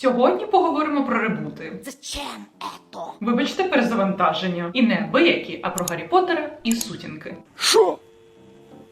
Сьогодні поговоримо про ребути. Зачем это? Вибачте, перезавантаження. І не абиякі, а про Гаррі Поттера і сутінки. Що?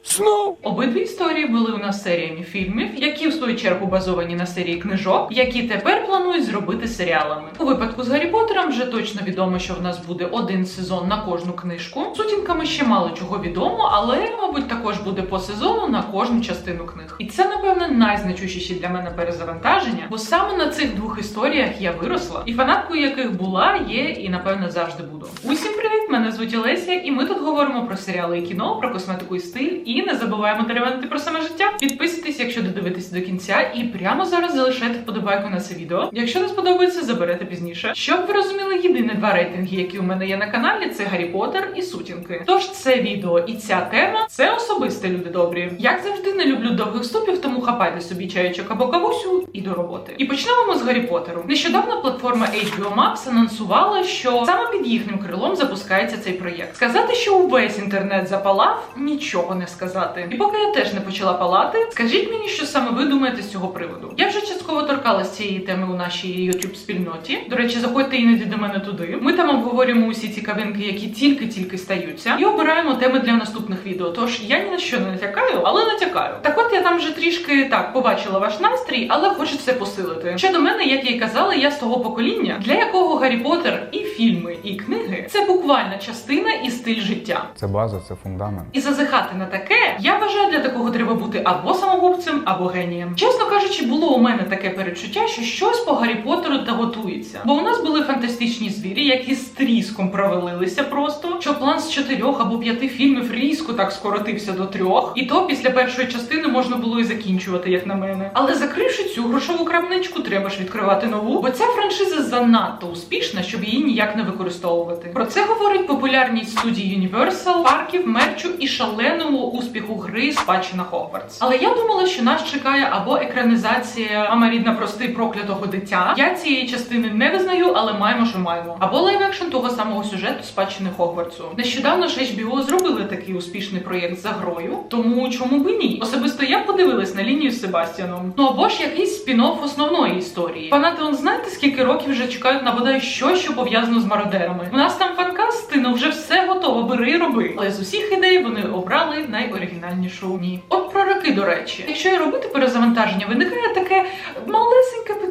Знов? Обидві історії були у нас серіями фільмів, які в свою чергу базовані на серії книжок, які тепер планують зробити серіалами. У випадку з Гаррі Поттером вже точно відомо, що в нас буде один сезон на кожну книжку. Сутінками ще мало чого відомо, але мабуть також буде по сезону на кожну частину книг. І це напевне найзначущіші для мене перезавантаження, бо саме на цих двох історіях я виросла, і фанаткою яких була, є і напевне завжди буду. Усім! Мене звуть Олеся, і ми тут говоримо про серіали і кіно, про косметику і стиль. І не забуваємо теревенити про саме життя. Підписуйтесь, якщо додивитесь до кінця, і прямо зараз залишайте вподобайку на це відео. Якщо не сподобається, заберете пізніше. Щоб ви розуміли, єдине два рейтинги, які у мене є на каналі, це Гаррі Поттер і сутінки. Тож це відео і ця тема це особисте люди добрі. Як завжди, не люблю довгих вступів, тому хапайте собі чайочок або кавусю і до роботи. І почнемо з Гаррі Поттеру. Нещодавно платформа HBO Max анонсувала, що саме під їхнім крилом запускається цей проєкт. Сказати, що увесь інтернет запалав, нічого не сказати. І поки я теж не почала палати, скажіть мені, що саме ви думаєте з цього приводу. Я вже частково торкалась цієї теми у нашій youtube спільноті. До речі, заходьте іноді до мене туди. Ми там обговорюємо усі цікавинки, які тільки-тільки стаються, і обираємо теми для наступних відео. Тож я ні на що не натякаю, але натякаю. Так от я там вже трішки так побачила ваш настрій, але хочу це посилити. Щодо мене, як я й казала, я з того покоління, для якого Гаррі Поттер і фільми, і книги це буквальна частина і стиль життя. Це база, це фундамент. І зазихати на таке, я вважаю, для такого треба бути або самогубцем, або генієм. Чесно кажучи, було у мене таке перечуття, що щось по Гаррі Поттеру та готується. Бо у нас були фантастичні звірі, які з тріском провалилися просто. Що план з чотирьох або п'яти фільмів різко так скоротився до трьох, і то після першої частини можна було і закінчувати, як на мене. Але закривши цю грошову крамничку, треба ж відкривати нову, бо ця франшиза занадто успішна, щоб її ніяк не використовувати. Про це говорить популярність студії Universal, парків, мерчу і шаленому успіху гри Спадщина Хогвартс. Але я думала, що нас чекає або екранізація Мама рідна прости проклятого дитя. Я цієї частини не визнаю, але маємо, що маємо. Або лайв-екшн того самого сюжету спадщини Хогвартсу. Нещодавно ж HBO зробили такий успішний проєкт за грою, тому чому би ні? Особисто я подивилась на лінію з Себастьяном. Ну або ж якийсь спін-офф основної історії. Фанати, он знаєте, скільки років вже чекають на бодай щось, що пов'язано з мародерами. У нас там фанкасти, ну вже все готово, бери і роби. Але з усіх ідей вони обрали найоригінальнішу. Ні. От про роки, до речі, якщо і робити перезавантаження, виникає малесеньке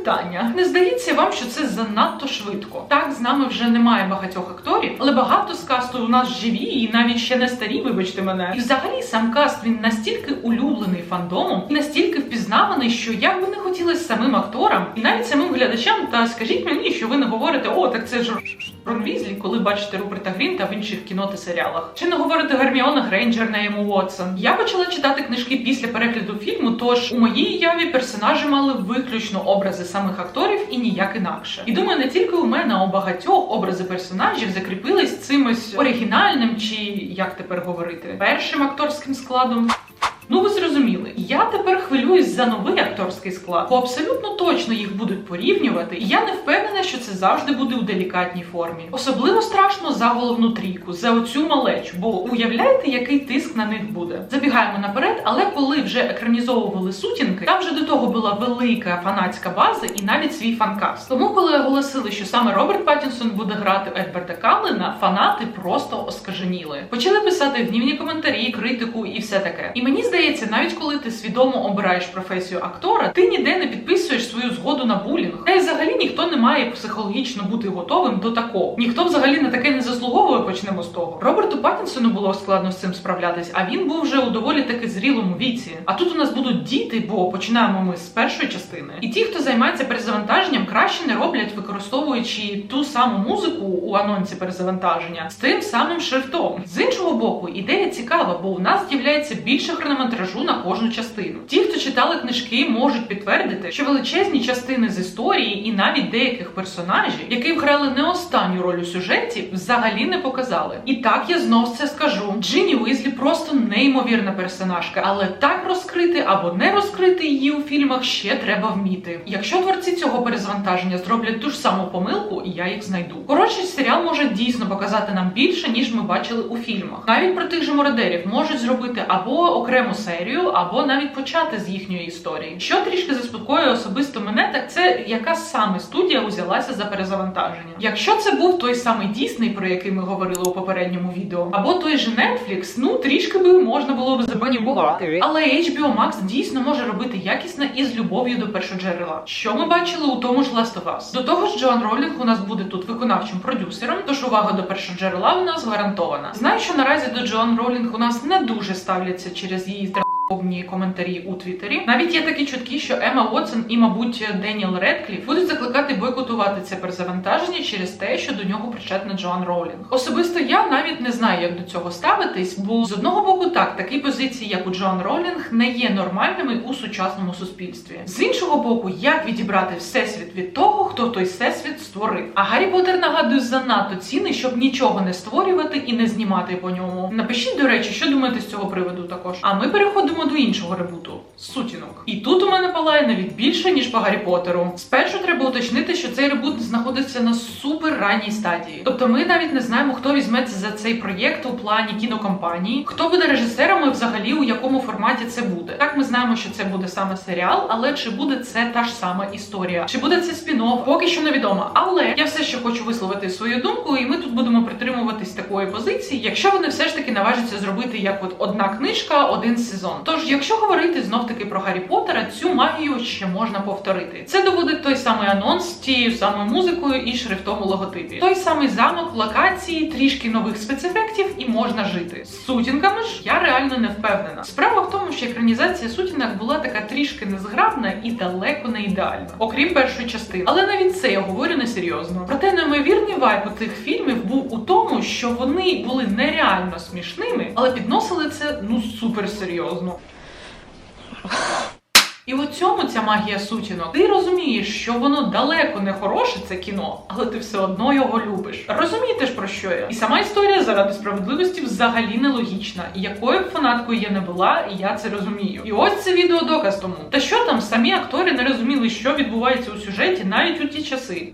питання. Не здається вам, що це занадто швидко. Так, з нами вже немає багатьох акторів, але багато з касту у нас живі і навіть ще не старі, вибачте мене. І взагалі сам каст він настільки улюблений фандомом і настільки впізнаваний, що як би не хотілося самим акторам і навіть самим глядачам, та скажіть мені, що ви не говорите, о, так це ж Рон Візлі, коли бачите Руперта Грінта в інших кіно та серіалах. Чи не говорите Герміона Грейнджер на йому Уотсон? Я почала читати книжки після перегляду фільму, тож у моїй яві персонажі мали виключно образи самих акторів і ніяк інакше. І думаю, не тільки у мене, а у багатьох образи персонажів закріпились цимось оригінальним, чи як тепер говорити, першим акторським складом. Ну, ви зрозуміли, я тепер хвилююсь за новий акторський склад, бо абсолютно точно їх будуть порівнювати, і я не впевнена, що це завжди буде у делікатній формі. Особливо страшно за головну трійку, за оцю малечу, бо уявляєте, який тиск на них буде. Забігаємо наперед, але коли вже екранізовували сутінки, там вже до того була велика фанатська база і навіть свій фанкаст. Тому, коли оголосили, що саме Роберт Паттінсон буде грати Едварда Каллена, фанати просто оскаженіли. Почали писати гнівні коментарі, критику і все таке. І мені здається, навіть коли ти свідомо обираєш професію актора, ти ніде не підписуєш свою згоду на булінг. Та й взагалі ніхто не має психологічно бути готовим до такого. Ніхто взагалі на таке не заслуговує. Почнемо з того. Роберту Паттінсону було складно з цим справлятись, а він був вже у доволі таки зрілому віці. А тут у нас будуть діти, бо починаємо ми з першої частини. І ті, хто займається перезавантаженням, краще не роблять, використовуючи ту саму музику у анонсі перезавантаження з тим самим шрифтом. З іншого боку, ідея цікава, бо у нас з'являється більше хронометражу на кожну частину. Ті, хто читали книжки, можуть підтвердити, що величезні частини з історії і навіть деяких персонажів, які грали не останню роль у сюжеті, взагалі не показали. І так я знов це скажу. Джині Уізлі просто неймовірна персонажка, але так розкрити або не розкрити її у фільмах ще треба вміти. Якщо творці цього перезвантаження зроблять ту ж саму помилку, я їх знайду. Коротше, серіал може дійсно показати нам більше, ніж ми бачили у фільмах. Навіть про тих же мородерів можуть зробити або окрему серію, або навіть почати з їхньої історії. Що трішки заспокоює особисто мене, так це яка саме студія узялася за перезавантаження. Якщо це був той самий Дісней, про який ми говорили у попередньому відео, або той же Netflix, ну трішки би можна було б запанікувати. Але HBO Max дійсно може робити якісно і з любов'ю до першоджерела. Що ми бачили у тому ж Last of Us? До того ж, Джоан Ролінг у нас буде тут виконавчим продюсером, тож увага до першоджерела у нас гарантована. Знаю, що наразі до Джоан Ролінг у нас не дуже ставляться через її повні коментарі у Твіттері. Навіть є такі чутки, що Ема Уотсон і, мабуть, Деніел Редкліф будуть закликати бойкотувати це перезавантаження через те, що до нього причетна Джоан Роулінг. Особисто я навіть не знаю, як до цього ставитись, бо з одного боку, так такі позиції, як у Джоан Роулінг, не є нормальними у сучасному суспільстві. З іншого боку, як відібрати всесвіт від того, хто той всесвіт створив. А Гаррі Поттер, нагадую, занадто цінний, щоб нічого не створювати і не знімати по ньому. Напишіть, до речі, що думаєте з цього приводу також. А ми переходимо до іншого ребуту сутінок. І тут у мене палає навіть більше ніж по Гаррі Поттеру. Спершу треба уточнити, що цей ребут знаходиться на супер ранній стадії. Тобто ми навіть не знаємо, хто візьметься за цей проєкт у плані кінокомпанії, хто буде режисером і взагалі у якому форматі це буде. Так ми знаємо, що це буде саме серіал, але чи буде це та ж сама історія? Чи буде це спін-офф? Поки що невідомо. Але я все ще хочу висловити свою думку, і ми тут будемо притримуватись такої позиції, якщо вони все ж таки наважаться зробити як от одна книжка, один сезон. Тож, якщо говорити знов таки про Гаррі Поттера, цю магію ще можна повторити. Це доводить той самий анонс тією самою музикою і шрифтом у логотипі. Той самий замок, локації, трішки нових спецефектів і можна жити. З сутінками ж я реально не впевнена. Справа в тому, що екранізація сутінок була така трішки незграбна і далеко не ідеальна, окрім першої частини. Але навіть це я говорю несерйозно. Проте неймовірний вайб у цих фільмів був у тому, що вони були нереально смішними, але підносили це ну супер серйозно. І у цьому ця магія сутінок. Ти розумієш, що воно далеко не хороше, це кіно, але ти все одно його любиш. Розумієте ж про що я? І сама історія заради справедливості взагалі нелогічна. І якою б фанаткою я не була, я це розумію. І ось це відео доказ тому. Та що там самі актори не розуміли, що відбувається у сюжеті навіть у ті часи.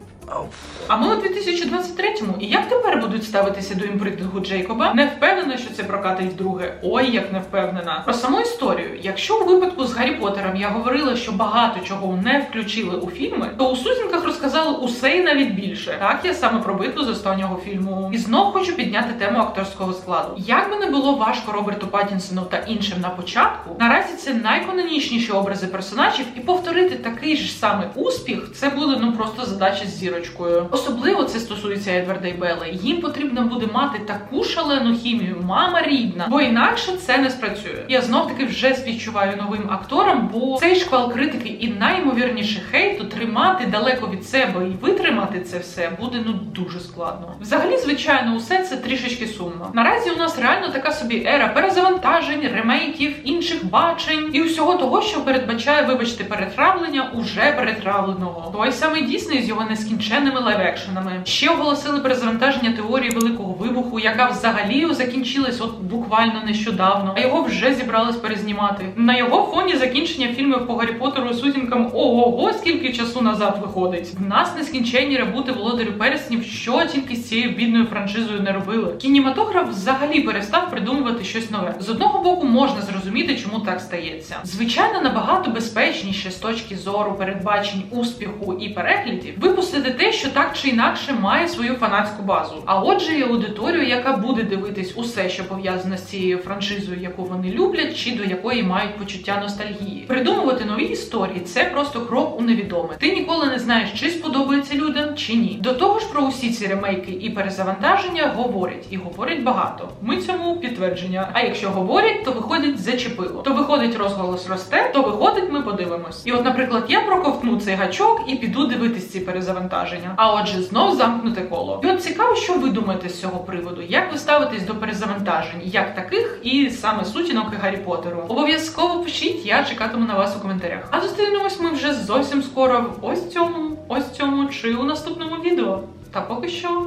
А ми у 2023-му, і як тепер будуть ставитися до імпритингу Джейкоба? Не впевнена, що це прокатить вдруге. Ой, як не впевнена. Про саму історію. Якщо у випадку з Гаррі Поттером я говорила, що багато чого не включили у фільми, то у сутінках розказали усе і навіть більше. Так я саме про битву з останнього фільму. І знов хочу підняти тему акторського складу. Як би не було важко Роберту Паттінсону та іншим на початку, наразі це найканонічніші образи персонажів, і повторити такий ж самий успіх це буде ну просто задача з зірочкою. Особливо це стосується Едварда і Белли. Їм потрібно буде мати таку шалену хімію, мама рідна, бо інакше це не спрацює. Я знов таки вже співчуваю новим акторам, бо цей шквал критики і найімовірніше хейту тримати далеко від себе і витримати це все буде ну дуже складно. Взагалі, звичайно, усе це трішечки сумно. Наразі у нас реально така собі ера перезавантажень, ремейків, інших бачень і усього того, що передбачає, вибачте, перетравлення уже перетравленого. Той самий Дісней з його нескінченними лайв-екшенами. Ще оголосили перезавантаження теорії великого вибуху, яка взагалі закінчилась от буквально нещодавно, а його вже зібрались перезнімати. На його фоні закінчення фільмів по Гаррі Поттеру сутінкам ого, скільки часу назад виходить. В нас нескінченні ребути володарю переснів, що тільки з цією бідною франшизою не робили. Кінематограф взагалі перестав придумувати щось нове. З одного боку можна зрозуміти, чому так стається. Звичайно, набагато безпечніше з точки зору передбачень успіху і переглядів випустити те, що так чи інакше має свою фанатську базу. А отже, і аудиторію, яка буде дивитись усе, що пов'язане з цією франшизою, яку вони люблять, чи до якої мають почуття ностальгії. Придумувати нові історії це просто крок у невідоме. Ти ніколи не знаєш, чи сподобається людям, чи ні. До того ж, про усі ці ремейки і перезавантаження говорять і говорять багато. Ми цьому підтвердження. А якщо говорять, то виходить зачепило. То виходить розголос росте, то виходить, ми подивимось. І от, наприклад, я проковтну цей гачок і піду дивитись ці перезавантаження. А отже, знов замкнуте коло. І от цікаво, що ви думаєте з цього приводу? Як ви ставитесь до перезавантажень, як таких, і саме сутінок і Гаррі Поттеру? Обов'язково пишіть, я чекатиму на вас у коментарях. А зустрінемось ми вже зовсім скоро в ось цьому, ось цьому чи у наступному відео. Та поки що,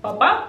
па-па!